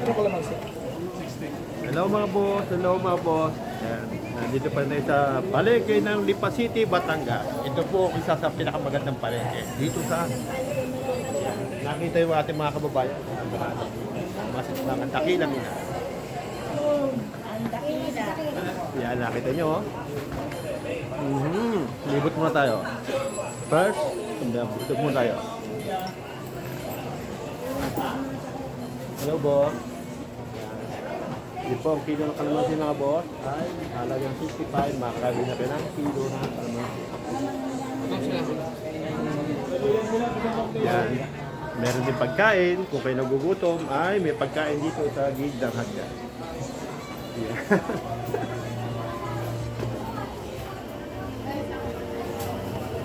Ano ko lang sir? Hello mga boss, hello mga boss. Ayan, nandito pa rin sa palengke ng Lipa City, Batangas. Ito po ang isa sa pinakamagandang palengke. Dito sa Ayan, nakita yung ating mga kababayan. Ang marami. Masit lang ang dakilang ina. Yan, nakita nyo oh. Mhm. Libot muna tayo. First, hindi, libot muna tayo. Hello, boss. Ito po, ang kilo ng kalamansi mga ay halagang 65. Makakabili na kayo ng kilo ng kalamansi. Yan. Meron din pagkain. Kung kayo nagugutom, ay may pagkain dito sa gilid ng hagdan. Yan.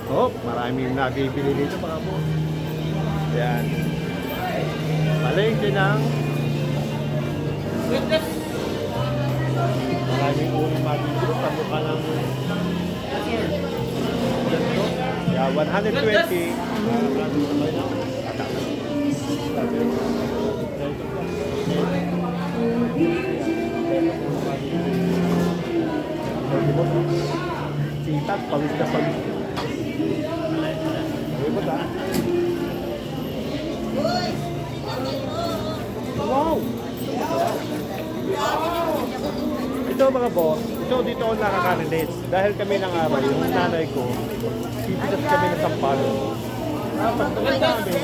oh, maraming nabibili dito mga boss. Yan. Palengke ng Maraming uling mabibili sa mukha ng. Yeah, 120. Sitat, pawis na pawis. Ito mga boss, ito dito ako nakaka-relate. Dahil kami ng araw, yung nanay ko, pipitas kami ng sampalo. Pagtagal namin,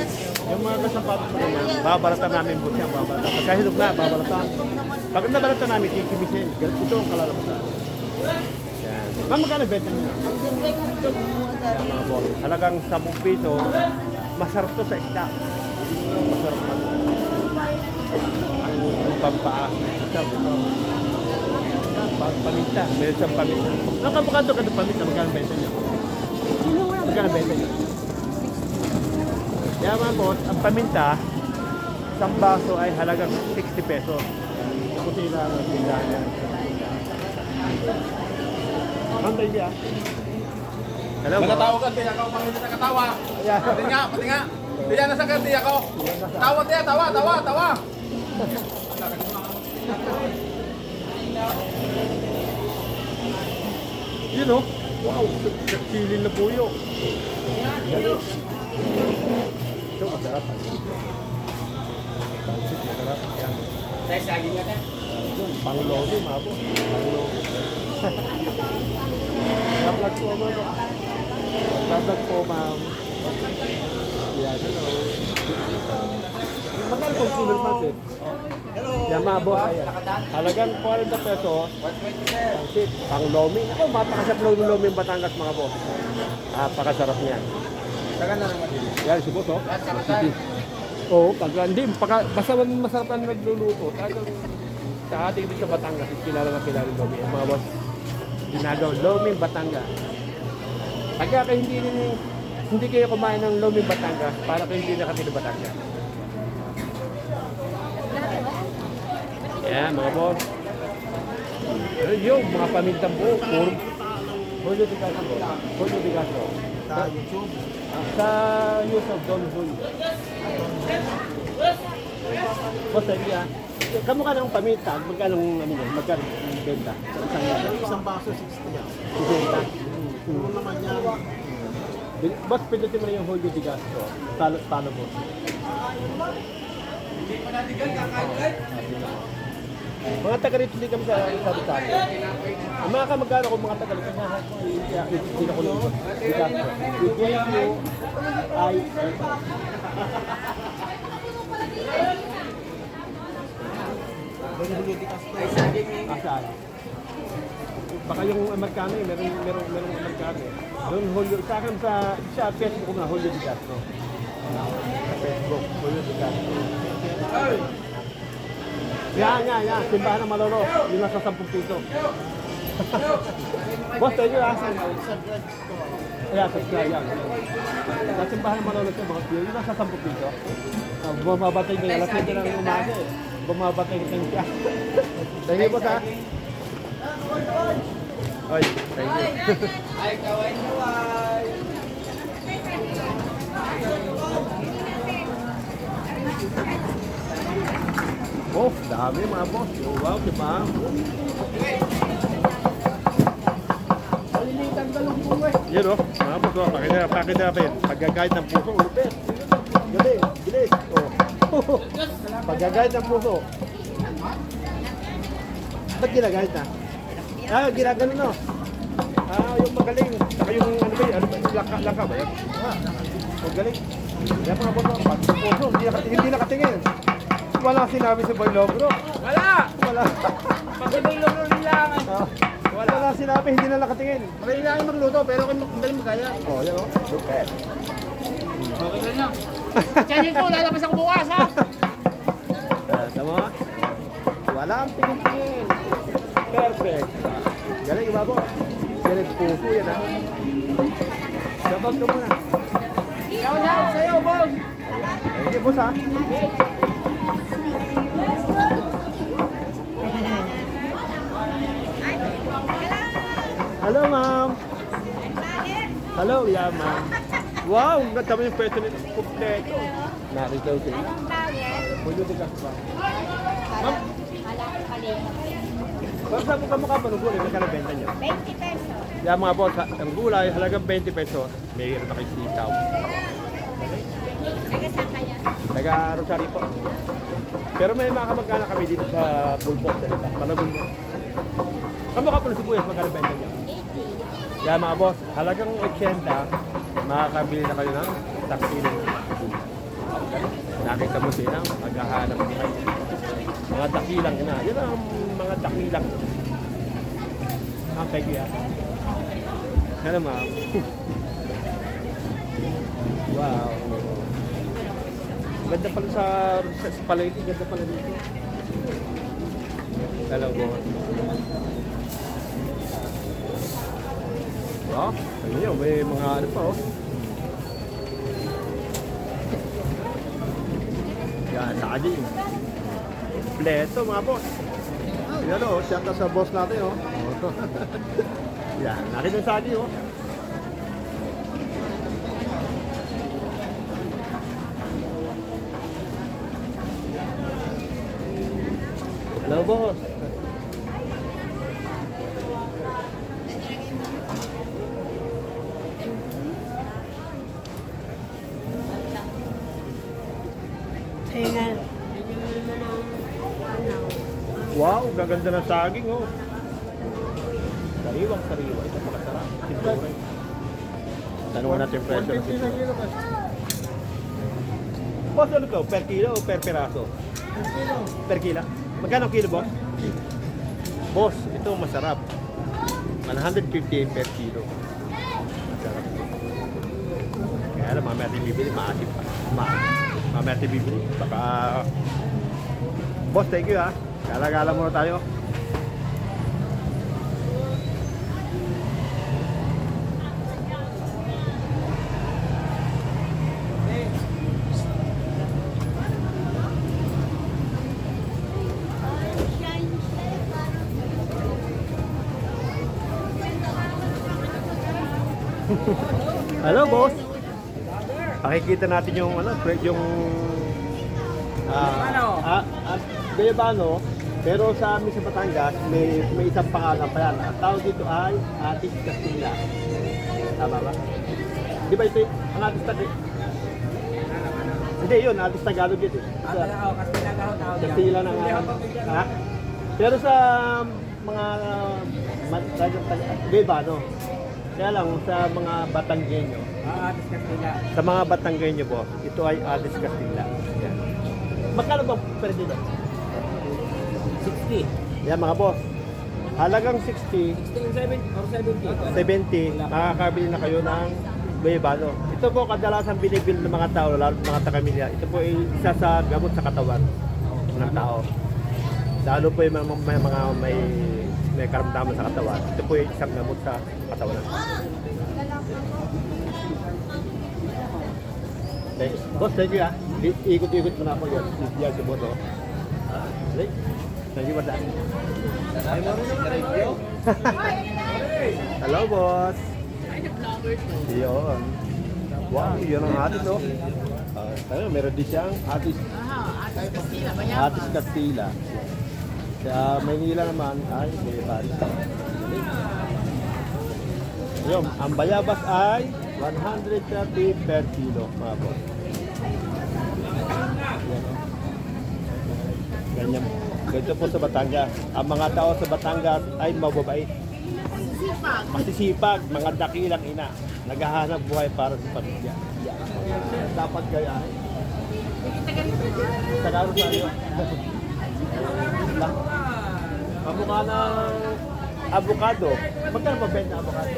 yung mga kasampatos na naman, babalatan namin po siya, babalatan. Pagka hinog na, babalatan. Pag nabalatan namin, kikimisin. Ganito ito ang kalalabasan. Yan. Ma'am, magkano benta niyo? Yan mga boss. Halagang 10 piso, masarap to sa isda. Masarap man. Ang pampaa. Masarap ito. Pa- Paminta. Meron siyang paminta. Nakapakado ka ng paminta. Magkano benta niyo? Magkano benta niyo? Yan mga boss, ang paminta, isang baso ay halagang 60 pesos. Ako sila ang tindahan yan. Ang tayo niya. Hello, boss. Magkatawagan, tiyak ako, pang hindi nakatawa. Ayan. Pati nga, pati nga. Tiyak na sa kan, tiyak ako. Tawa, tiyak, tawa, tawa, tawa. Yun oh. Wow, nagsilin na puyo. Ito, masarap. Pansit, masarap. Yan. Saya saging nga Yun, Panglomi, mabo. Panglomi. Nag-vlog po, ma'am. Nag-vlog po, ma'am. Yan, hello. Magkano pong kilo ng pansit? Yan, mabo. Ayan. Halagang 40 pesos. Pansit, panglomi. Ako, mapakasarap ng lomi ng Batangas, mga boss. Napakasarap niyan. Saka na naman. Yan, si boss, oh. Oo, pag hindi, pagka, basta masarap ang nagluluto, talagang sa ating dito sa Batangas, kilala na kilala ng Lomi. Ang mga boss, ginagawa, Lomi Batangas. Pagka hindi, hindi kayo kumain ng Lomi Batangas, para kayo hindi nakatilo Batangas. Yan, mga boss. Ano yung mga pamintang buo, puro, Julio de Castro. Julio de Castro. Sa YouTube. Sa YouTube, Don Julio. Boss, sabi ah, kamukha ng paminta, magkano ano yun, magkano benta? Sa isang yan, Isang baso, 60 yan. 60. Puro naman yan. Boss, pindutin mo na yung Julio de Castro. Talo, talo mo. Mga taga rito hindi kami sa sabi sa akin. Ang mga kamagkano kung mga taga rito, hindi na ko lang. De Castro. With you, I, Asaan? Baka yung magkano eh, meron, meron, meron magkano eh. Doon, Julio, sa akin sa, sa Facebook ko nga, Julio de Castro. Sa Facebook, Julio de Castro. Yan, yan, yan. Simbahan ng Malolo. Yung nasa 10 piso. Boss, tayo ah. Ayan, subscribe yan. Sa simbahan ng Malolo mga piyo, yung nasa 10 piso. Uh, bumabatay na alas 7 ng umaga eh. Bumabatay na siya. Thank you, boss ha. Oy, thank you. Ay, kaway, kaway. Oh, dami mga boss. Oh, wow, di ba? Yan o, mga boss, oh, pakita, pakita natin. Pagkagayad ng puso, ulupit. Galing, bilis. Oh. Pagkagayad ng puso. Ba't ginagayad na? Ah, ginagano no? Ah, yung magaling. Saka yung ano ba yun? Ano ba yun? Laka, laka ba yan? Ah, magaling. Yan mga boss, oh, pag puso, hindi, naka, hindi nakatingin. Wala sinabi si Boy Logro. Wala! Wala. Pagkabay-lolo lang. Ah, wala sinabi, hindi na nakatingin. Magaling lang magluto, pero kung magaling magaya. Oh, yan o. Lupet. Okay na niya. Chanyin ko, lalabas ako bukas ha! Ah, Tama? Wala ang tingin-tingin. Perfect. Galing, iba po. Galing puso yan ha. Sabag ka muna. Ikaw na, sa'yo, boss! Sige, boss ha. Hello, ma'am. Hello, yeah, ma'am. Wow, ang ganda mo yung pwesto nito. Kompleto. Narito siya. Pwede ka ba? Ma'am, Ma'am, saan mo ka mukha manugulay? Magkano benta niyo? 20 pesos. Yan mga boss, ang gulay, halagang 20 pesos. May ano kayo sitaw. Kaya? Taga Rosario po. Pero may mga kamag-anak kami dito sa Pulpot. Panagun mo. Kamo ka po ng sibuyas, magkano benta niyo? 80. Yan mga boss, halagang 80, makakabili na kayo ng taksiling. Nakita mo sila, maghahanap mo kayo. Mga dakilang na. Yan ang mga dakilang. Ah, thank you. ah. Hello, ma'am. wow. Ganda pala sa, sa, sa palengke, ganda pala dito. Hello, boss. Oh, ano yun, may mga ano pa oh. Yan, saging. Kompleto mga boss. Yan oh, out sa boss natin oh. Yan, nakita yung saging oh. Hello boss. Tingnan. Wow, gaganda ng saging oh. Sariwang sariwa. Ito makasarap. Sintura. Tanungan natin yung presyo ng sintura. Boss, ano to? Per kilo o per peraso? Per kilo. Magkano kilo, boss? Boss, ito masarap. 150 per kilo. Masarap. Kaya lang, mamaya natin bibili, maasim pa. Ma mamaya natin bibili. Baka... Boss, thank you ha. Gala-gala muna tayo. Hello, boss. Pakikita natin yung ano, yung ah Ano? Ah, ah, Gayabano, pero sa amin sa Batangas, may may isang pangalan pa yan. Ang tawag dito ay Atis Castilla. Tama ba? Di ba ito ang Atis Tagalog? Hindi, yun, Atis Tagalog yun. eh. Sa, Castilla ng ha? Pero sa mga uh, Gayabano, kaya lang sa mga Batanggenyo, sa mga Batanggenyo po, ito ay Atis Castilla. Yan. Magkano ba per dito? 60. Yan mga boss. Halagang 60, 70, makakabili na kayo ng Bayabano. Ito po kadalasan binibili ng mga tao, lalo ng mga taga-Milya. Ito po ay isa sa gamot sa katawan ng tao. Lalo po yung mga, may, mga may, may karamdaman sa katawan. Ito po ay isang gamot sa katawan. Thanks. Boss, thank you ah. Ikot-ikot mo na ako yan. Yan si boss oh. Ah, Thank you, madam. Hello, boss. Yun. Wow, yun ang atis, oh. Ah, tayo, meron din siyang atis. Atis Castilla. Sa Maynila naman ay Bayabas. Yun, ang bayabas ay 130 per kilo, mga oh. Ganyan. Ganito po sa Batangas. Ang mga tao sa Batangas ay mababait. Masisipag, mga dakilang ina. Naghahanap buhay para sa pamilya. Dapat gaya. Tagalog sa iyo. Kamukha ng avocado. Magkano ba benta avocado?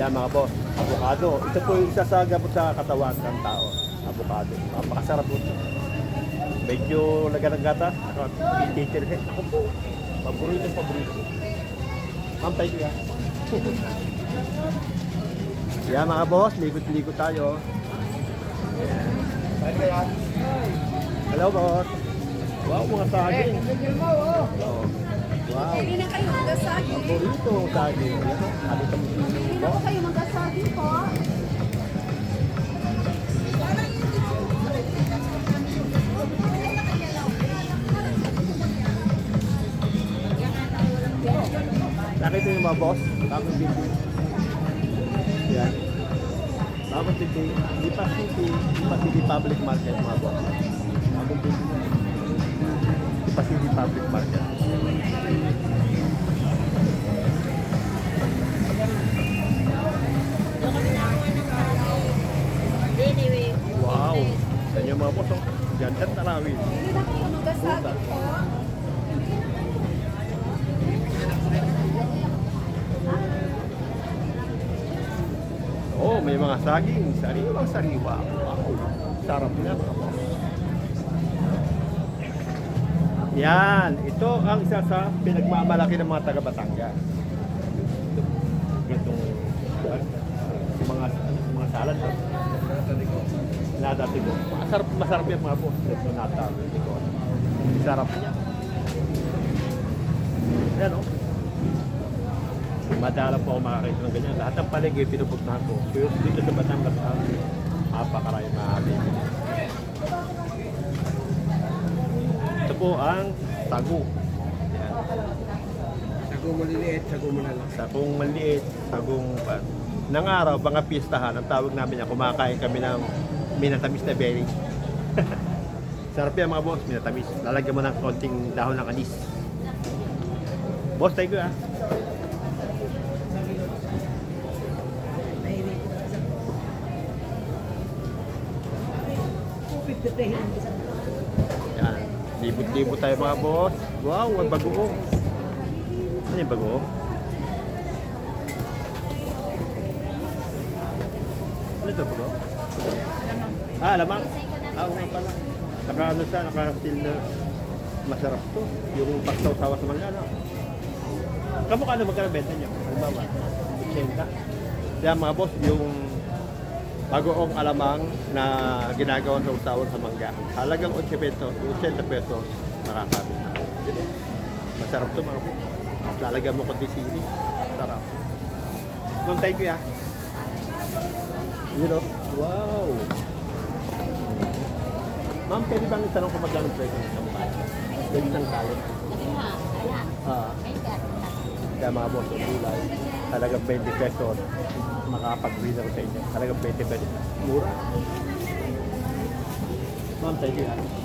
Yan mga boss, avocado. Ito po yung isa sa gamot sa katawan ng tao. Avocado. Napakasarap po ito. Medyo lagan ng gatas. Ako, tititir. Ako po, paborito paborito. Ma'am, tayo ya. Yan mga boss, ligot-ligot tayo. Hello boss. Wow, mga saging. Oh. Wow. Hindi na kayo. Paborito ang saging. Yan, oh. Sabi kami na po kayo magkasagi po. Nakita niyo mga boss, bagong building. Yan. Bagong building. Lipa City, Lipa City Public Market mga boss. Bagong building. Lipa City Public Market. Anyway. Wow! Yan yung mga boss. oh. Ganda ng tarawin. Hindi na kayo magkasagi po. Oh, may mga saging. Sariwang sariwa. Wow! Sarap niya mga boss. Yan. Ito ang isa sa pinagmamalaki ng mga taga Batangas. Itong yung mga mga salad. Nata tigo. Masarap masarap yung mga boss. Ito nata tigo. Sarap niya. Yan oh. Madala po ako makakita ng ganyan. Lahat ng paligid pinupuntahan ko. Pero dito sa Batangas, ah, napakarami mga bibili. Ito po ang tagu. Yan. Maliliit, sago malala. Sagong maliit, sagong pan. Nang araw, mga pistahan, ang tawag namin yan, kumakain kami ng minatamis na berry. Sarap yan mga boss, minatamis. Lalagyan mo ng konting dahon ng anis. Boss, tayo ko ah. Yan. Libot-libot tayo mga boss. Wow, ang bago Ano yung bago? Ano ito bago? Ah, lamang. Ah, nga pala. Naka ano siya, naka-steel na masarap to. Yung paksaw sawa sa mangga, no? Kamukha na magkano benta niyo? Halimbawa, 80. Kaya mga boss, yung bagoong alamang na ginagawa sa usawan sa mangga. Halagang 80 pesos, 80 pesos makakabit na. Masarap to mga boss. Lalagyan mo konti sili. Sarap. Ma'am, thank you ah. You know? Wow! Ma'am, pwede bang itanong kung magkano presyo ng sampay? Pwede ng kalit. Ah, kaya mga boss, yung gulay, talagang 20 pesos makakapag-winner sa inyo. Talagang 20 pesos. Mura. Ma'am, thank you.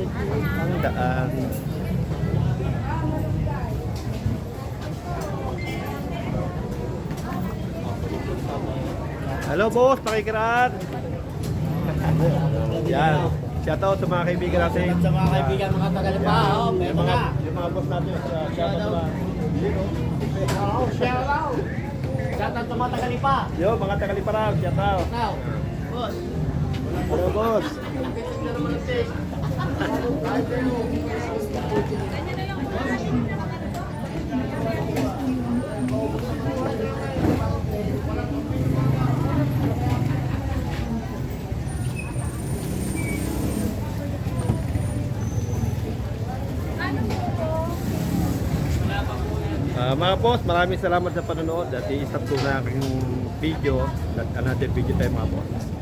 Ang daan. Hello boss, pakikiran. Yan. Shout out sa mga kaibigan natin. Sa mga kaibigan, mga tagalpa, oh, may Yung mga, mga. yung mga boss natin sa shout out na. Oo, shout out. Shout out sa mga tagalipa. Yo, mga tagaliparaw, shout out. Now, boss. Hello, boss. Ah, mga boss, maraming salamat sa panonood at i-stop ko na aking video at another video tayo mga boss.